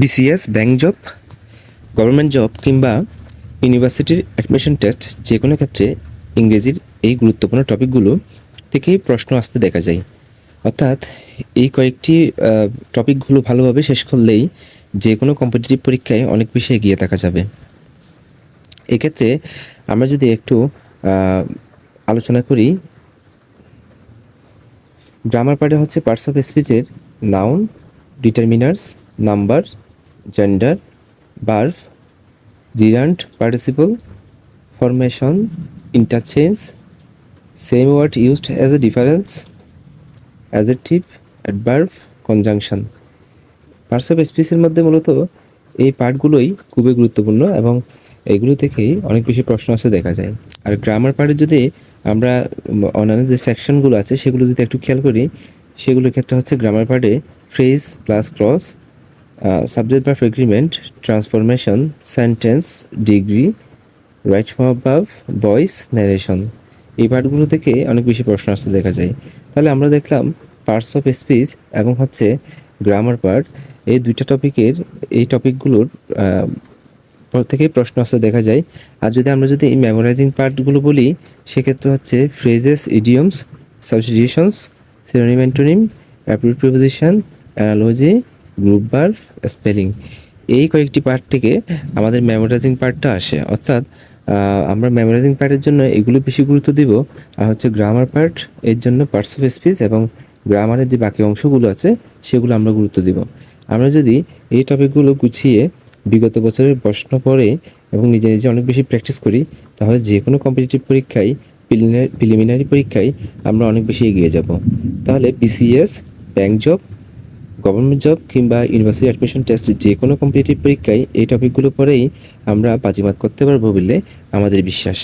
BCS bank job government job কিংবা ইউনিভার্সিটির admission test যে কোনো ক্ষেত্রে ইংরেজির এই গুরুত্বপূর্ণ টপিকগুলো থেকেই প্রশ্ন আসতে দেখা যায়। অর্থাৎ এই কয়েকটি টপিকগুলো ভালোভাবে শেষ করলেই যে কোনো কম্পিটিটিভ পরীক্ষায় অনেক বেশি এগিয়ে থাকা যাবে। এক্ষেত্রে আমরা যদি একটু আলোচনা করি গ্রামার পার্টে হচ্ছে পার্টস অফ স্পিচের noun determiners number gender বার্ভ gerund participle formation interchange same word used as a difference as a টিভ adjective adverb conjunction parts of স্পিচের মধ্যে মূলত এই পার্টগুলোই খুবই গুরুত্বপূর্ণ এবং এগুলো থেকেই অনেক বেশি প্রশ্ন আসতে দেখা যায়। আর গ্রামার পার্টে যদি আমরা অন্যান্য যে সেকশনগুলো আছে সেগুলো যদি একটু খেয়াল করি, সেগুলোর ক্ষেত্রে হচ্ছে গ্রামার পার্টে phrase plus clause subject verb agreement transformation sentence degree right form above voice narration এই পার্টগুলো থেকে অনেক বেশি প্রশ্ন আসতে দেখা যায়। তাহলে আমরা দেখলাম পার্টস অফ স্পিচ এবং হচ্ছে গ্রামার পার্ট এই দুইটা টপিকের এই টপিকগুলোর থেকেই প্রশ্ন আসতে দেখা যায়। আর যদি আমরা যদি এই মেমোরাইজিং পার্টগুলো বলি, সেক্ষেত্রে হচ্ছে phrases idioms substitutions synonym antonym approve preposition analogy group verb spelling এই কয়েকটি পার্ট থেকে আমাদের মেমোরাইজিং পার্টটা আসে। অর্থাৎ আমরা মেমোরাইজিং পার্টের জন্য এগুলো বেশি গুরুত্ব দিব। আর হচ্ছে গ্রামার পার্ট এর জন্য পার্টস অফ স্পিচ এবং গ্রামারের যে বাকি অংশগুলো আছে, সেগুলো আমরা গুরুত্ব দিব। আমরা যদি এই টপিকগুলো গুছিয়ে বিগত বছরের প্রশ্ন পড়ে এবং নিজে নিজে অনেক বেশি প্র্যাকটিস করি, তাহলে যে কোনো কম্পিটিটিভ পরীক্ষায় প্রিলিমিনারি পরীক্ষায় আমরা অনেক বেশি এগিয়ে যাব। তাহলে BCS bank job government job কিংবা ইউনিভার্সিটি অ্যাডমিশন টেস্ট যে কোনো কম্পিটিটিভ পরীক্ষায় এই টপিকগুলো পরেই আমরা বাজিমাত করতে পারব বলে আমাদের বিশ্বাস।